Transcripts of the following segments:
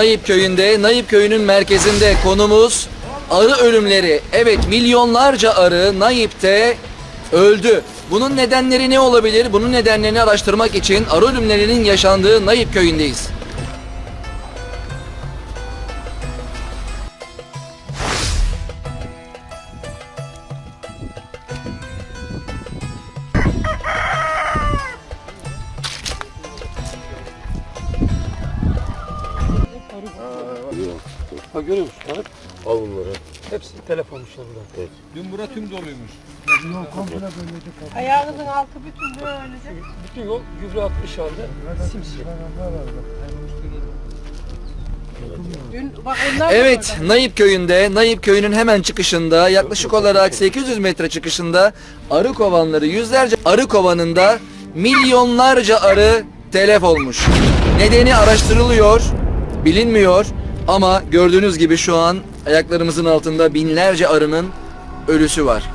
Nayip köyünde, Nayip köyünün merkezinde konumuz arı ölümleri. Evet milyonlarca arı Nayip'te öldü. Bunun nedenleri ne olabilir? Bunun nedenlerini araştırmak için arı ölümlerinin yaşandığı Nayip köyündeyiz. Ha görüyor musun Tarık? Al bunları. Hepsi telef olmuşlar burada. Dün bura tüm doluymuş. Ayağınızın altı bütün böylece. Bütün yol gübre atmış halde simsiyah. Dün bak onlar da Evet. Nayip köyünde, Nayip köyünün hemen çıkışında, yaklaşık olarak 800 metre çıkışında arı kovanları, yüzlerce arı kovanında milyonlarca arı telef olmuş. Nedeni araştırılıyor, bilinmiyor ama gördüğünüz gibi şu an ayaklarımızın altında binlerce arının ölüsü var.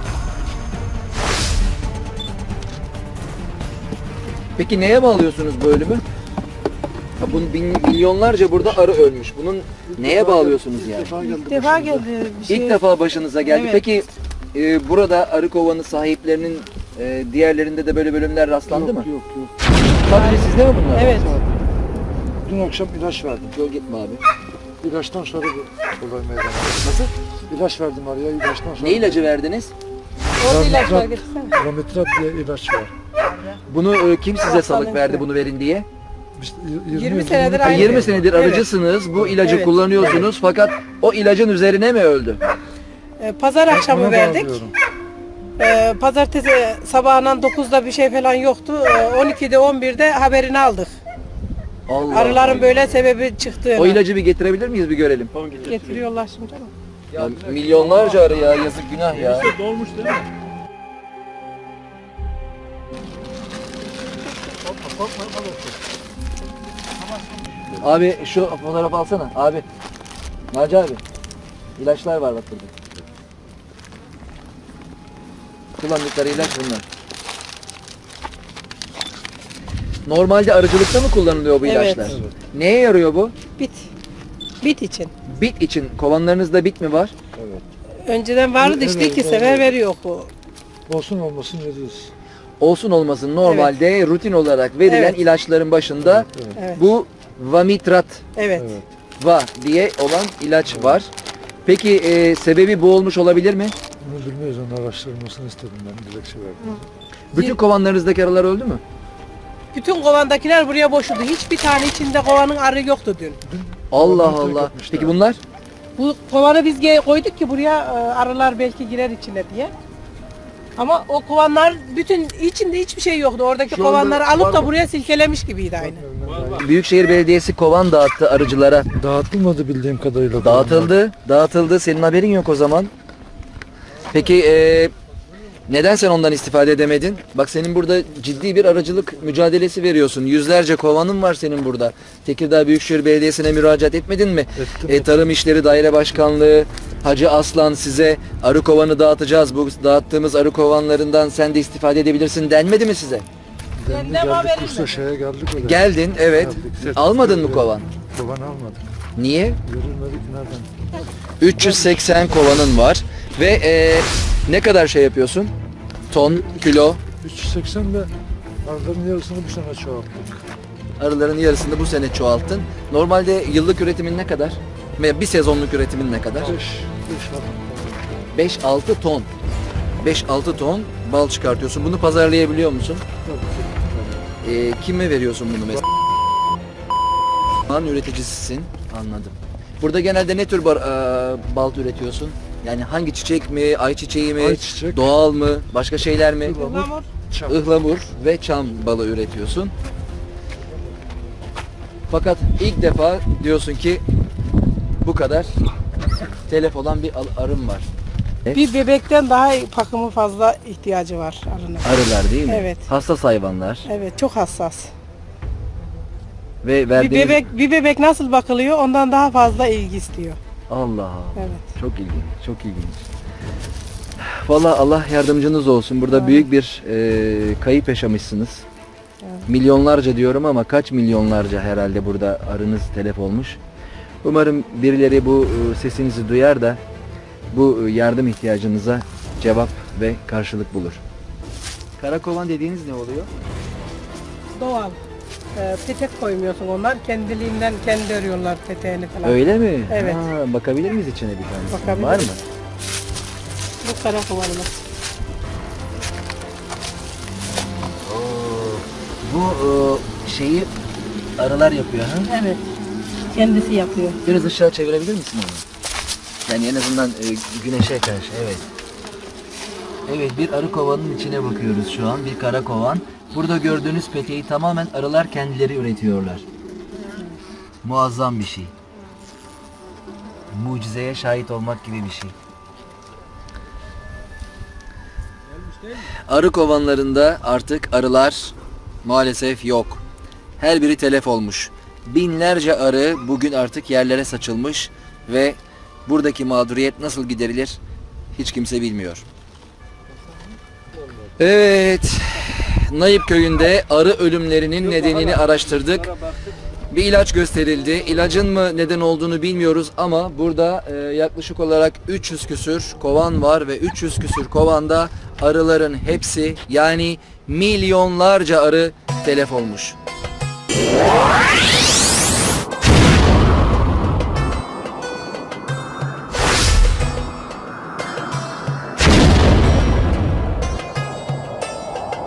Peki neye bağlıyorsunuz bu ölümü? Ha, bunun bin, milyonlarca burada arı ölmüş. Bunun neye bağlıyorsunuz yani? İlk defa geldi bir şey. İlk defa başınıza geldi. Evet. Peki e, burada arı kovanı sahiplerinin e, diğerlerinde de böyle bölümler rastlandı mı? Yok yok yok. Sadece sizde mi bunlar? Evet. Dün akşam ilaç verdim. Yol gitme abi. İlaçtan sonra bu olay meydana. Nasıl? İlaç verdim araya ilaçtan sonra. Ne ilacı verdiniz? Orada ilaç var Ramitrat- getirsene. Ramitrat diye ilaç var. Bunu e, kim size salık verdi mı? bunu verin diye? Biz 20 senedir Ha, Aynen. 20 senedir Evet. arıcısınız. Bu ilacı Evet. kullanıyorsunuz fakat o ilacın üzerine mi öldü? Ee, Pazar akşamı verdik. Ee, pazartesi sabahından 9'da bir şey falan yoktu. Ee, 12'de 11'de haberini aldık. Allah. Arıların böyle sebebi çıktığını. O ilacı bir getirebilir miyiz bir görelim. getiriyorlar şimdi ama. Ya, milyonlarca arı ya yazık günah ya. Dolmuş değil mi? Abi şu fotoğraf alsana abi. Naci abi. İlaçlar var bak burada. Kullandıkları ilaç bunlar. Normalde arıcılıkta mı kullanılıyor bu Evet. ilaçlar? Neye yarıyor bu? Bit. Bit için. Bit için. Kovanlarınızda bit mi var? Önceden vardı işte Evet, iki evet. sefer veriyor bu. Olsun olmasın veriyoruz. Olsun olmasın normalde rutin olarak verilen Evet. ilaçların başında Evet. Evet. bu vamitrat Evet. Evet. va diye olan ilaç var. Peki e, sebebi bu olmuş olabilir mi? Bunu bilmiyoruz onun araştırılmasını istedim ben dilekçe verdim. Bütün kovanlarınızdaki arılar öldü mü? Bütün kovandakiler buraya boşuldu. Hiçbir tane içinde kovanın arı yoktu dün. Allah Allah. Peki bunlar? Bu kovanı biz ge- koyduk ki buraya e, arılar belki girer içine diye. Ama o kovanlar bütün içinde hiçbir şey yoktu. Oradaki Şu anda kovanları alıp da mı? buraya silkelemiş gibiydi aynı. Büyükşehir Belediyesi kovan dağıttı arıcılara. Dağıtılmadı bildiğim kadarıyla. Dağıtıldı, dağıtıldı. Senin haberin yok o zaman. Peki e, neden sen ondan istifade edemedin? Bak senin burada ciddi bir arıcılık mücadelesi veriyorsun. Yüzlerce kovanın var senin burada. Tekirdağ Büyükşehir Belediyesi'ne müracaat etmedin mi? Ettim, E, Tarım İşleri Daire Başkanlığı, Hacı Aslan size arı kovanı dağıtacağız. Bu dağıttığımız arı kovanlarından sen de istifade edebilirsin denmedi mi size? Dendi, geldik Bursa şeye geldik öyle. Geldin evet. Geldik, Almadın mı kovan? Kovan almadık. Niye? Verilmedik nereden? 380 kovanın var ve e, ne kadar şey yapıyorsun? Ton, kilo, 380 de arıların yarısını bu sene çoğalttık. arıların yarısını bu sene çoğalttın. Normalde yıllık üretimin ne kadar? Ve bir sezonluk üretimin ne kadar? 5 5 5-6 ton. 5-6 ton bal çıkartıyorsun. Bunu pazarlayabiliyor musun? E, kime veriyorsun bunu mesela? An üreticisisin. Anladım. Burada genelde ne tür bar, e, bal üretiyorsun? Yani hangi çiçek mi, ayçiçeği mi, Ayçiçek. doğal mı, başka şeyler mi? Ihlamur. çam. ıhlamur ve çam balı üretiyorsun. Fakat ilk defa diyorsun ki bu kadar telef olan bir al- arım var. Bir bebekten daha bakımı fazla ihtiyacı var arının. Arılar değil mi? Evet. Hassas hayvanlar Evet çok hassas. Ve Bir verdiğiniz... bebek bir bebek nasıl bakılıyor ondan daha fazla ilgi istiyor. Allah Allah. Evet. Çok ilginç, çok ilginç. Vallahi Allah yardımcınız olsun. Burada Amin. büyük bir e, kayıp yaşamışsınız. Evet. Milyonlarca diyorum ama kaç milyonlarca herhalde burada arınız telef olmuş. Umarım birileri bu e, sesinizi duyar da bu e, yardım ihtiyacınıza cevap ve karşılık bulur. Karakovan dediğiniz ne oluyor? Doğal. Ee, petek koymuyorsun onlar. Kendiliğinden kendi örüyorlar peteğini falan. Öyle mi? Evet. Ha, bakabilir miyiz içine bir tane? Bakabiliriz. Var mı? Bu kara kovanımız. Bu e, şeyi arılar yapıyor ha? Evet. Kendisi yapıyor. Biraz aşağı çevirebilir misin onu? Yani en azından e, güneşe karşı evet. Evet bir arı kovanın içine bakıyoruz şu an bir kara kovan. Burada gördüğünüz peteği tamamen arılar kendileri üretiyorlar. Muazzam bir şey. Mucizeye şahit olmak gibi bir şey. Arı kovanlarında artık arılar maalesef yok. Her biri telef olmuş. Binlerce arı bugün artık yerlere saçılmış ve buradaki mağduriyet nasıl giderilir hiç kimse bilmiyor. Evet. Nayip köyünde arı ölümlerinin nedenini araştırdık. Bir ilaç gösterildi. İlacın mı neden olduğunu bilmiyoruz ama burada e, yaklaşık olarak 300 küsür kovan var ve 300 küsür kovanda arıların hepsi yani milyonlarca arı telef olmuş.